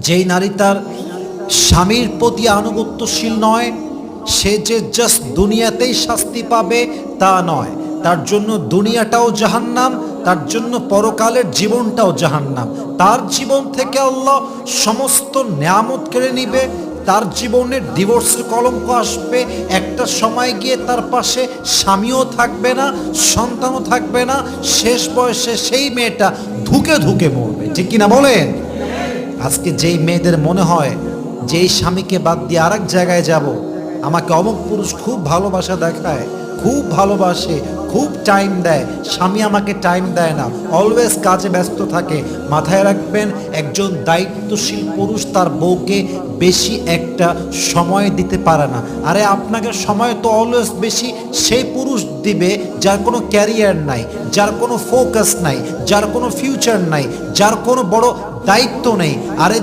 যেই নারী তার স্বামীর প্রতি আনুগত্যশীল নয়, সে যে জাস্ট দুনিয়াতেই শাস্তি পাবে তা নয়। তার জন্য দুনিয়াটাও জাহান্নাম, তার জন্য পরকালের জীবনটাও জাহান্নাম। তার জীবন থেকে আল্লাহ সমস্ত নিয়ামত কেড়ে নিবে, তার জীবনের ডিভোর্সের কলঙ্ক আসবে। একটা সময় গিয়ে তার পাশে স্বামীও থাকবে না, সন্তানও থাকবে না, শেষ বয়সে সেই মেয়েটা ধুকে ধুকে মরবে। ঠিক কিনা বলেন? আজকে যেই মেয়েদের মনে হয়, যেই স্বামীকে বাদ দিয়ে আরেক জায়গায় যাব, আমাকে অমুক পুরুষ খুব ভালোবাসা দেখায়, খুব ভালোবাসে খুব টাইম দেয়। স্বামী আমাকে টাইম দেয় না। অলওয়েজ কাজে ব্যস্ত থাকে। মাথায় রাখবেন, একজন দায়িত্বশীল পুরুষ তার বউকে বেশি একটা সময় দিতে পারে না। আরে, আপনাকে সময় তো অলওয়েজ বেশি সেই পুরুষ দিবে যার কোনো ক্যারিয়ার নাই, যার কোনো ফোকাস নাই, যার কোনো ফিউচার নাই, যার কোনো বড় দায়িত্ব নেই। আরে